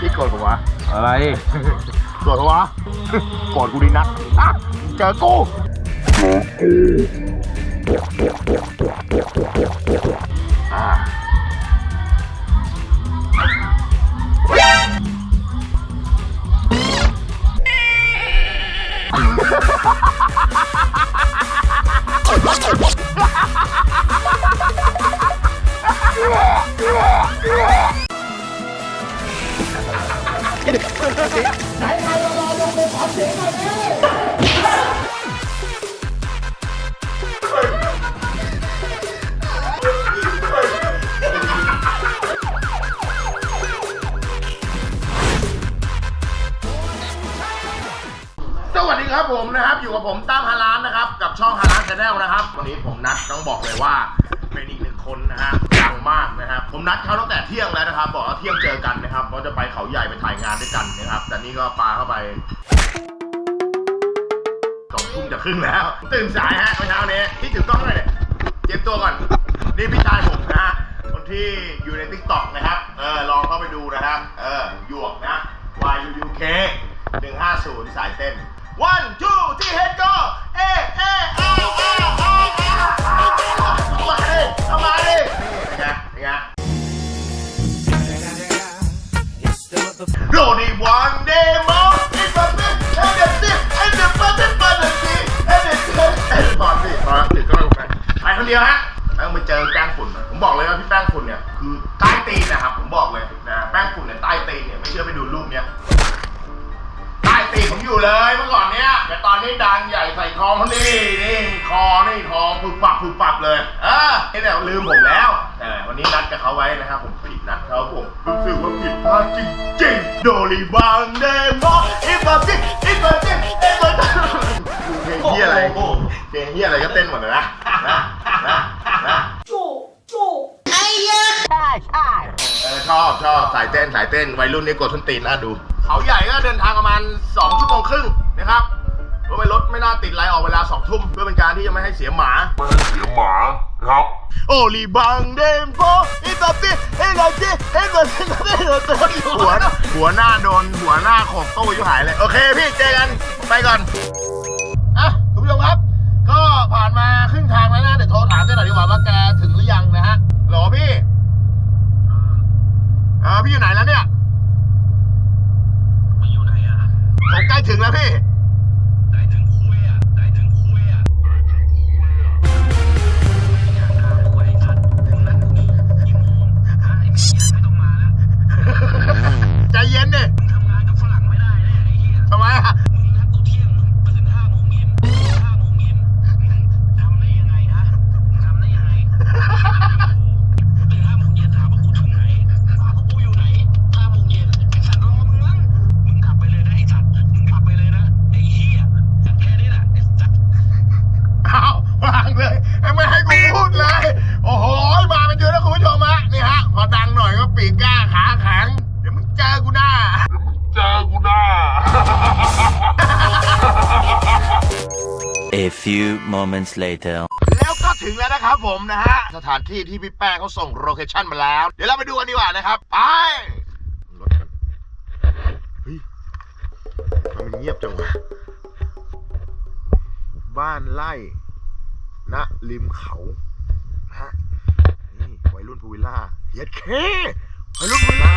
พี่โกรธผมวะอะไรโกรธผมวะโกรธกูดีนักอะเจอกูอ่า สวัสดีครับผมนะครับ อยู่กับผมตั้มฮาร้านนะครับ กับช่องฮาร้านชาแนลนะครับ วันนี้ผมนัดต้องบอกเลยว่าเป็นอีกหนึ่งคนนะฮะดัง มากนะครับผมนัดเขาตั้งแต่เที่ยงแล้วนะครับ บอกว่าเที่ยงเจอกันนะครับเพราะจะไปเขาใหญ่ไปถ่ายงานด้วยกันนะครับ แต่นี่ก็ปาเข้าไปสองทุ่มจะครึ่งแล้ว ตื่นสายฮะเมื่อเช้านี้ที่ถือกล้องหน่อยเนี่ยเตรียมตัวก่อน นี่พี่ชายผมนะฮะคนที่อยู่ใน t ิ k t o k นะครับเออลองเข้าไปดูนะครับเออหยวกนะ Y U U K 150 สายเต้น one two ที่ head go Only one day more It's a bit and the tip and the button button tip and the tip and the button พอแล้วติดก็ลงไปไปคนเดียวฮะแล้วมาเจอแป้งฝุ่นน่อยผมบอกเลยว่าพี่แป้งฝุ่นเนี่ยคือใต้ตีนนะครับผมบอกเลยนะแป้งฝุ่นเนี่ยใต้ตีนเนี่ยไม่เชื่อไปดูรูปเนี่ยใต้ตีนผมอยู่เลยเมื่อก่อนเนี้ยแต่ตอนนี้ดังใหญ่ใส่ทองเขานี่นี่คอนี่ทองปุบปับปุบปับเลยเออนี่เนี่ยลืมผมแล้ว แต่วันนี้นัดกับเขาไว้นะครับผมผิดนัดเขาผมรู้สึกว่าผิดพลาดจริงๆโดรีบังเดมออีบาติอีบาติอีบาติเพลงเฮียอะไรเพลงเฮียอะไรก็เต้นหมดเลยนะนะนะนะเออชอบชอบสายเต้นสายเต้นวัยรุ่นนี่กดส้นตีนน่าดู เขาใหญ่ก็เดินทางประมาณ 2 ชั่วโมงครึ่งนะครับเพราะว่ารถไม่น่าติดไรออกเวลา2ทุ่มเพื่อเป็นการที่จะไม่ให้เสียหมาเสียหมา ครับโอลีบังเดมโฟอีตับติเฮ้ยเราจิเฮ้ยเราจิเราจิเราจิหัวหัวหน้าโดนหัวหน้าโขกตู้อยู่หายเลยโอเคพี่เจอกันไปก่อนอะคุณผู้ชมครับ ก็ผ่านมาครึ่งทางแล้วนะเดี๋ยวโทรถามกันหน่อยดีกว่าว่าแกถึงหรือยังนะฮะหรอพี่เออพี่อยู่ไหนแล้วเนี่ย A few moments later. แล้วก็ถึงแล้วนะครับผมนะฮะ สถานที่ที่พี่แป้งเขาส่งโลเคชั่นมาแล้ว เดี๋ยวเราไปดูกันดีกว่านะครับ ไปรถกันเฮ้ยทำไมมันเงียบจังวะบ้านไร่ณริมเขาฮะนี่วัยรุ่นพูวิลล่าเฮียดเควัยรุ่นพูวิลล่า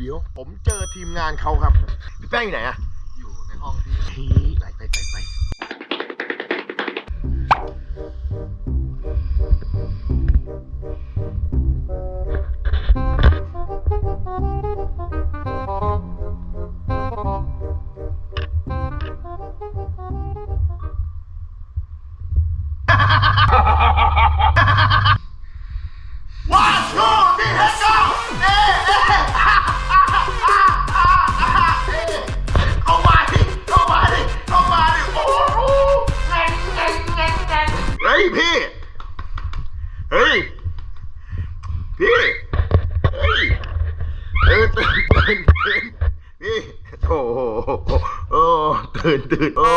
เดี๋ยวผมเจอทีมงานเขาครับพี่แป้งอยู่ไหนอะอยู่ในห้องที่ เฮ้ยพี่เฮ้ยตื่นตื่นตื่นตื่นนี่โอ้โหโอ้ตื่นตื่นโอ้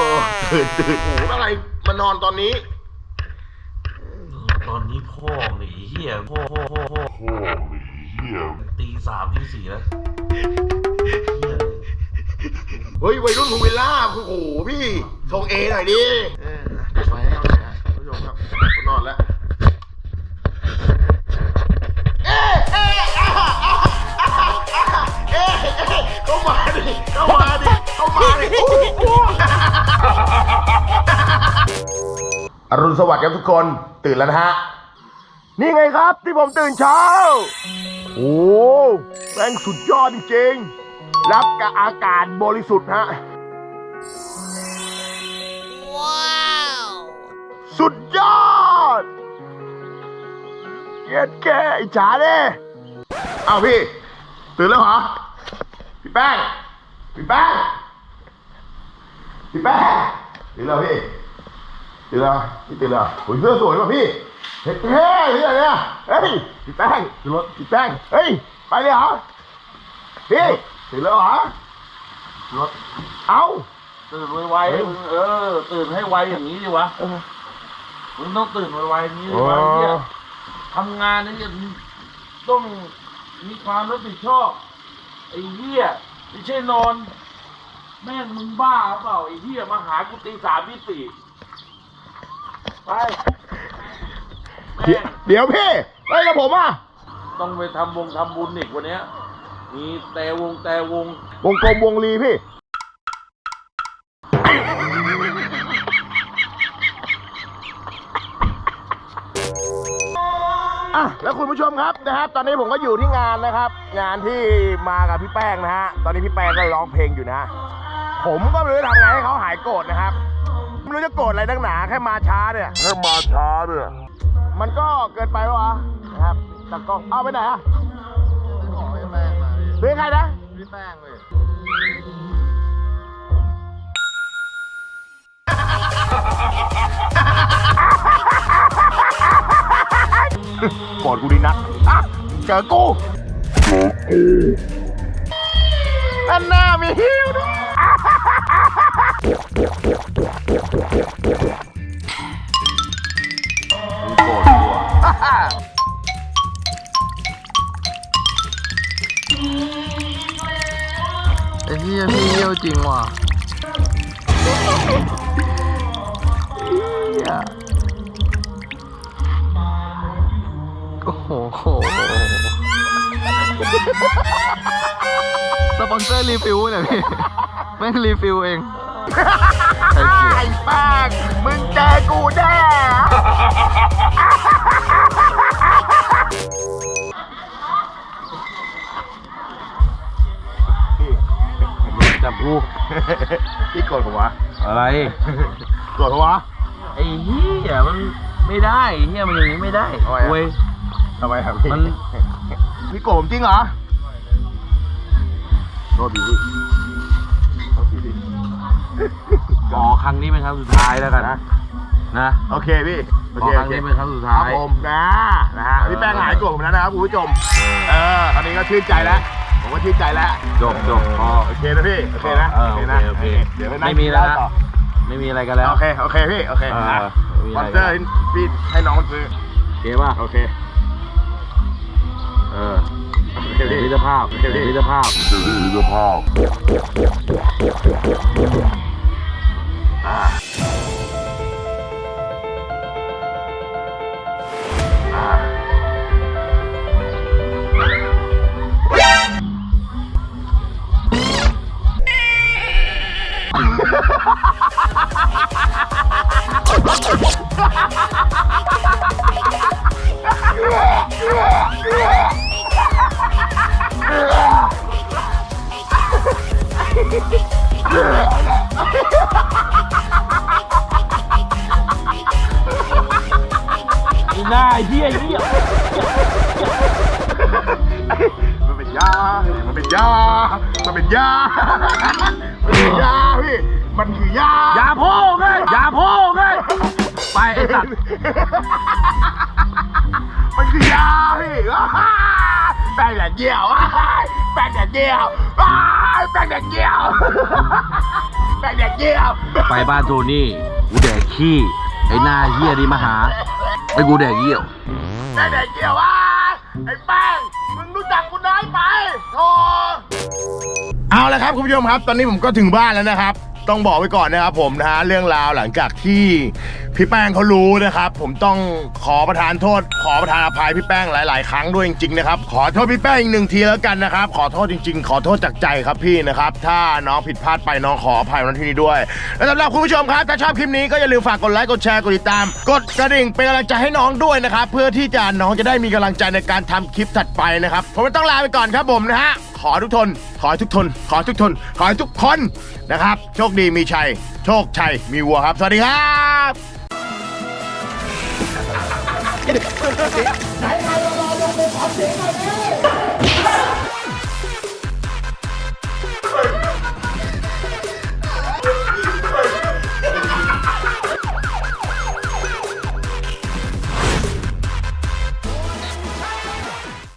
ตื่นตื่นโอ้อะไรมานอนตอนนี้ ตอนนี้พ่อหนีเหี้ยพ่อพ่อพ่อพ่อพ่อหนีเหี้ยตีสามตีสี่แล้วเฮ้ยวัยรุ่นภูวิลล่าโอ้โหพี่ทรงเอหน่อยดิ เข้ามาดิเข้ามาดิเข้ามาดิอู้อู้อรุณสวัสดิ์ครับทุกคนตื่นแล้วนะฮะ นี่ไงครับที่ผมตื่นเช้า โอ้แม่งสุดยอดจริงๆรับกับอากาศบริสุทธิ์ฮะ ว้าว สุดยอดเย็ดแกอิจฉาเด้อ้าวพี่ ตื่นแล้วเหรอ พี่แป้งพี่แป้งพี่แป้งตื่นแล้วพี่ตื่นแล้วพี่ตื่นแล้วโอ้ยเสื้อสวยป่ะพี่เฮ้ยเฮ้ยเฮ้ยเนี่ยเฮ้ยพี่แป้งตื่นรถพี่แป้งเฮ้ยไปเลยเหรอพี่ตื่นแล้วเหรอรถเอ้าตื่นไวๆมึงเออ ตื่นให้ไวอย่างนี้ดิวะมึงต้องตื่นไวๆอย่างนี้ดิวะเหี้ยทำงานนี่จะต้องมีความรับผิดชอบ ไอ้เหี้ยไม่ใช่นอน แม่งมึงบ้าเปล่าไอ้เหี้ยมาหากูตีสามตีสี่ไปแม่งเดี๋ยวพี่ไปกับผมอะ ต้องไปทำวงทำบุญอีกวันเนี้ย มีแต่วงแต่วง วงกลมวงลีพี่ อะแล้วคุณผู้ชมครับนะครับ ตอนนี้ผมก็อยู่ที่งานนะครับ งานที่มากับพี่แป้งนะฮะตอนนี้พี่แป้งก็ร้องเพลงอยู่นะ ผมก็ไม่รู้จะทำไงให้เขาหายโกรธนะครับไม่รู้จะโกรธอะไรตั้งหนาแค่มาช้าเนี่ย แค่มาช้าเนี่ยมันก็เกินไปปะวะนะครับตากล้องเอาไปไหนอะขอพี่แป้งมาพี่ซื้อใครนะพี่แป้งเลย โกรธกูดีนักอะเจอกูอันหน้ามีหิวด้วยโกรธกูอะไอ้พี่พี่เยี่ยวจริงว่ะ สปอนเซอร์รีฟิลเนี่ยพี่แม่งรีฟิลเองไอ้เหี้ยไอ้แป้งมึงเจอกูแน่จับกูพี่โกรธผมวะอะไร โกรธผมวะไอ้เหี้ยมันไม่ได้ไอ้เหี้ยมันอย่างนี้ไม่ได้ทำไมอะเว้ยทำไมครับพี่มัน พี่โกรธผมจริงเหรอโทษดีพี่โทษดีพี่ขอครั้งนี้เป็นครั้งสุดท้ายแล้วกันนะนะโอเคพี่โอขอเคครั้งนี้เป็นครั้งสุดคท้ารับย ผมนะนะฮะพี่แป้งหายโกรธผมแล้วนะครับคุณผู้ชม เออตอนนี้ก็ชื่นใจแล้ว ผมก็ชื่นใจแล้วจบจบพอ โอเคนะพี่โอเคนะเออโอนะเคโอเคเดี๋ยวปนั่งไม่มีแล้วนะ ต่อไม่มีอะไรกันแล้วโอเคโอเคพี่โอเคเออนะไม่มีสปอะอนไรเซอร์พี่ให้น้องซื้อ โอเคป่ะ โอเค เออโอเคเดี๋ยวพี่มิตรภาพโอเคเดี๋ยวพี่มิตรภาพจะได้มิตรภาพ ยา มันเป็นยา มันเป็นยาพี่ มันคือยา อย่าโพ่งเลยอย่าโพ่งเลยไปไอ้สัตว์มันคือยาพี่แป้งแดกเยี่ยวอ้ายแป้งแดกเยี่ยวอ้ายแป้งแดกเยี่ยวแป้งแดกเยี่ยว ไปบ้านโทนี่กูแดกขี้ไอ้หน้าเฮียนี่มาหาไอ้กูแดกเยี่ยวแป้งแดกเยี่ยวอ้ายไอ้แป้งมึง รู้จักกูน้อยไปโธ่ เอาละครับคุณผู้ชมครับ ตอนนี้ผมก็ถึงบ้านแล้วนะครับ ต้องบอกไว้ก่อนนะครับผมนะฮะเรื่องราวหลังจากที่พี่แป้งเขารู้นะครับ ผมต้องขอประทานโทษ ขอประทานอภัยพี่แป้งหลาย ๆ ครั้งด้วยจริง ๆ นะครับ ขอโทษพี่แป้งอีกหนึ่งทีแล้วกันนะครับ ขอโทษจริง ๆ ขอโทษจากใจครับพี่นะครับ ถ้าน้องผิดพลาดไปน้องขออภัยวันที่นี้ด้วย และสำหรับคุณผู้ชมครับ ถ้าชอบคลิปนี้ก็อย่าลืมฝากกดไลค์ กดแชร์ กดติดตาม กดกระดิ่งเป็นกำลังใจให้น้องด้วยนะครับ เพื่อที่จะน้องจะได้มีกำลังใจในการทำคลิปถัดไปนะครับ ผมต้องลาไปก่อนครับผมนะฮะ ขอทุกทน ขอทุกทน ขอทุกทน ขอทุกคนนะครับ โชคดีมีชัย โชคชัยมีวัวครับ สวัสดีครับ